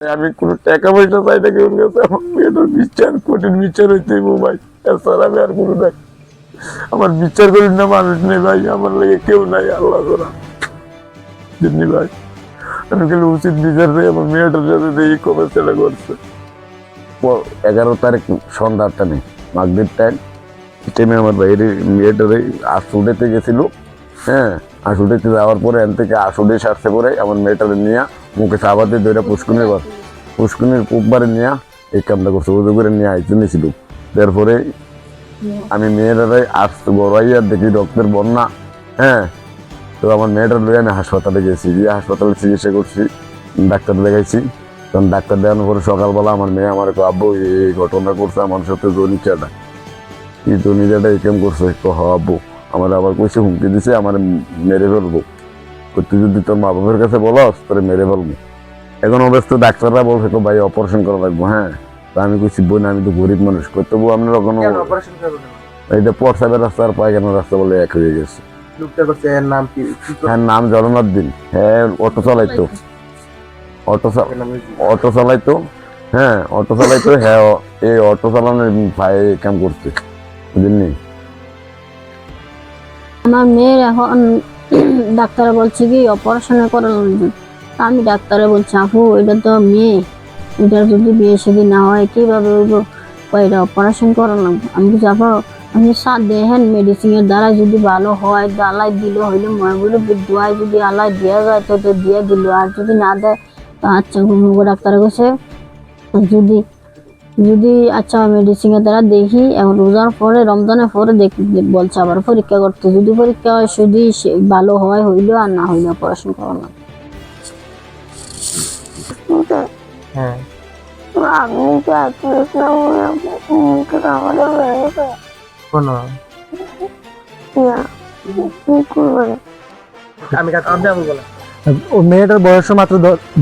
আমি কোনো টাকা পয়সা চাই না কেউ কাছে আমার মেয়েটার বিচার, কঠিন বিচার হইতে ভাই। এছাড়া আমি আর কোনো নাই। আমার বিচার করি না মানুষ নেই ভাই, আমার লাগে কেউ নাই, আল্লাহ জিন্নি ভাই? আমি গেলে উচিত বিচার চাই আমার মেয়েটার সাথে কবে করছে। এগারো তারিখ সন্ধ্যা আটটা নেই মাগদের টাইম টাইমে আমার বাইরে মেয়েটারে আসুডেতে গেছিল হ্যাঁ? আসুডেতে যাওয়ার পরে এন থেকে আসুডে সারছে পরে, আমার মেয়েটারে নিয়ে মুখে সাবাতে দইটা পুষ্কুনির ঘর। পুষ্কুনির পুকবারে নিয়ে এই কামটা করছে ওদের করে নিয়ে আইতে নিয়েছিল তারপরে আমি মেয়েটারে আসতে বড়াইয়া দেখি, রক্তের বন্যা হ্যাঁ? তো আমার মেয়েটা লইয়া আমি হাসপাতালে গেছি। গিয়ে হাসপাতালে চিকিৎসা করছি, ডাক্তার দেখাইছি। তখন ডাক্তার দেখানোর পরে সকালবেলা আমার মেয়ে আমার আব্বু, এই এই ঘটনা করছে আমার সাথে জনিকাটা কি জনিকাটা একেম করছে? কো হ, আব্বু। আমার আবার কইছে, হুমকি দিছে, আমার মেরে ফেলব। তুই যদি তোর মা বাবার কাছে বলস তোরে মেরে ফেলব। এখন অবস্থা ডাক্তাররা বলছে তো ভাই অপারেশন করা লাগবো। হ্যাঁ তা আমি কইছি বোন আমি তো গরিব মানুষ করতে বউ আপনার কোনো কেন অপারেশন করবেন এইটা পরসাবের রাস্তা আর পায়খানার রাস্তা বলে এক হয়ে গেছে। নাম কি? হ্যাঁ নাম জগন্নাথ দিন হ্যাঁ অটো চালাইতো। অটো অটো চালাইতো। হ্যাঁ অটো চালাইতো হ্যাঁ এই অটো চালানোর ভাই কাম করছে। বুঝলি আমার মেয়ের এখন ডাক্তার বলছে কি, অপারেশন করা আমি ডাক্তারে বলছি, আপু, এটা তো মেয়ে। এটা যদি বিয়ে শাদী না হয়, কীভাবে হইব? এটা অপারেশন করা লাগবে আমি কিছু আপা, আপনি সাত দেখেন মেডিসিনের দ্বারা যদি ভালো হয় আলাই দিলে, হইলে ময়গুলো দোয়াই যদি আলাই দেওয়া যায়, তো তো দিয়ে দিল। আর যদি না দেয়, তো আচ্ছা ডাক্তার কাছে যদি যদি আচ্ছা মেডিসিনের দ্বারা দেখি এখন রোজার পরে রমজানের পরে বলছে আবার পরীক্ষা করতে। যদি পরীক্ষা হয় যদি ভালো হয় হইল আর না হইল পড়াশোনা করা না হ্যাঁ আমাদের কোন। আমি কাজ আমি বলা। ও মেয়েটার বয়স মাত্র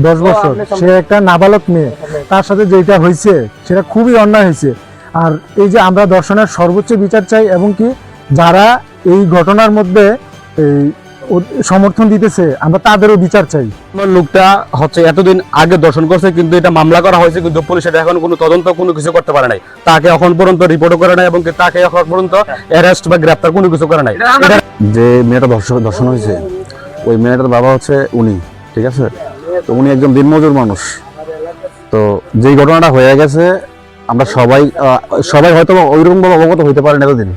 দশ বছর। সে একটা নাবালক মেয়ে। তার সাথে যেটা হয়েছে সেটা খুবই অন্যায় হয়েছে আর এই যে আমরা দর্শনের সর্বোচ্চ বিচার চাই এবং কি যারা এই ঘটনার মধ্যে এই সমর্থন দিতেছে আমরা তাদেরও বিচার চাই। আমার লোকটা হচ্ছে এতদিন আগে দর্শন করছে কিন্তু এটা মামলা করা হয়েছে কিন্তু পুলিশ এটা এখন কোনো তদন্ত কোনো কিছু করতে পারে নাই। তাকে এখন পর্যন্ত রিপোর্টও করে নাই এবং তাকে এখন পর্যন্ত অ্যারেস্ট বা গ্রেপ্তার কোনো কিছু করে নাই। যে মেয়েটা ধর্ষণ হয়েছে ওই মেয়েটার বাবা হচ্ছে উনি, ঠিক আছে? তো উনি একজন দিনমজুর মানুষ। তো যেই ঘটনাটা হয়ে গেছে, আমরা সবাই সবাই হয়তো ওইরকম ভাবে অবগত হইতে পারেন এতদিন।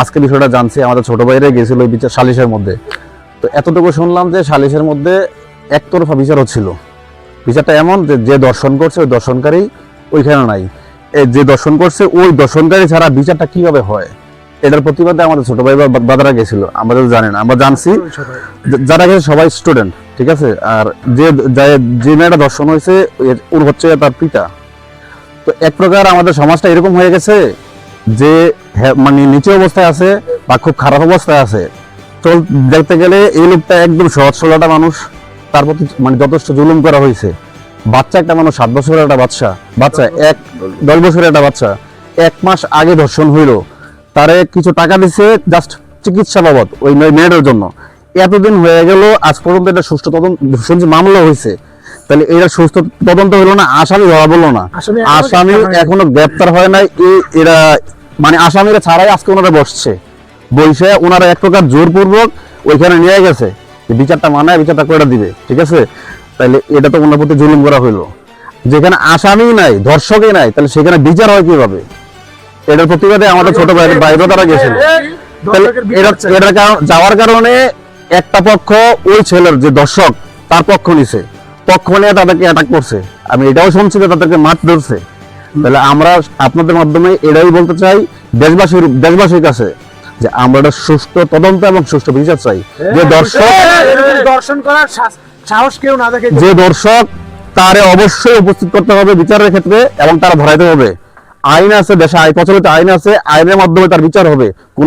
আজকে বিষয়টা জানছি, আমাদের ছোট ভাইরা গেছিল ওই বিচার সালিশের মধ্যে। তো এতটুকু শুনলাম যে সালিশের মধ্যে একতরফা বিচার হচ্ছিল বিচারটা এমন যে যে দর্শন করছে ওই দর্শনকারী ওইখানে নাই। যে দর্শন করছে ওই দর্শনকারী ছাড়া বিচারটা কীভাবে হয়? এটার প্রতিবাদে আমাদের ছোট ভাই বা দাদারা গেছিল আমরা তো জানেন আমরা জানছি। যারা গেছে সবাই স্টুডেন্ট ঠিক আছে? আর যে যে- মেয়েটা দর্শন হয়েছে ওর হচ্ছে তার পিতা। তো এক প্রকার আমাদের সমাজটা এরকম হয়ে গেছে যে হ্যাঁ, মানে নিচে অবস্থায় আছে বা খুব খারাপ অবস্থায় আছে। চল দেখতে গেলে এই লোকটা একদম সহজ সরলটা মানুষ। তার প্রতি মানে যথেষ্ট জুলুম করা হয়েছে। বাচ্চা একটা মানুষ সাত বছরের একটা বাচ্চা। বাচ্চা এক দশ বছরের একটা বাচ্চা। এক মাস আগে ধর্ষণ হইল। তারে কিছু টাকা দিছে জাস্ট চিকিৎসা বাবদ ওই মেয়ে- মেয়েটার জন্য। এতদিন হয়ে গেল আজ পর্যন্ত এটা সুষ্ঠু তদন্ত শুনছি মামলা হয়েছে তাহলে এটা সুস্থ তদন্ত হলো না আসামি ধরা বলল না। আসামি এখনও গ্রেপ্তার হয়নি। এখনও গ্রেপ্তার হয় নাই এরা মানে আসামিরা ছাড়াই আজকে ওনারা বসছে। বসে ওনারা এক প্রকার জোরপূর্বক ওইখানে নিয়ে গেছে বিচারটা মানায় বিচারটা করে দিবে ঠিক আছে? তাহলে এটা তো ওনার প্রতি জুলুম করা হইল। যেখানে আসামি নাই ধর্ষকই নাই তাহলে সেখানে বিচার হয় কীভাবে? এটার প্রতিবাদে আমাদের ছোট ভাই বাইরে তারা গেছিল এটা এটার যাওয়ার কারণে একটা পক্ষ ওই ছেলের যে দর্শক তার পক্ষ নিছে। পক্ষ নিয়ে তাদেরকে অ্যাটাক করছে। আমি এটাও শুনছি যে তাদেরকে মাছ ধরছে। তাহলে আমরা আপনাদের মাধ্যমে এটাই বলতে চাই দেশবাসীর দেশবাসীর কাছে যে আমরা একটা সুষ্ঠু তদন্ত এবং সুষ্ঠু বিচার চাই। যে দর্শক দর্শন করার সাহস কেউ না দেখে। যে দর্শক তারে অবশ্যই উপস্থিত করতে হবে বিচারের ক্ষেত্রে এবং তারা ধরাইতে হবে। আইন আছে দেশে আইন প্রচলিত আইন আছে আইনের মাধ্যমে তার বিচার হবে। কোনো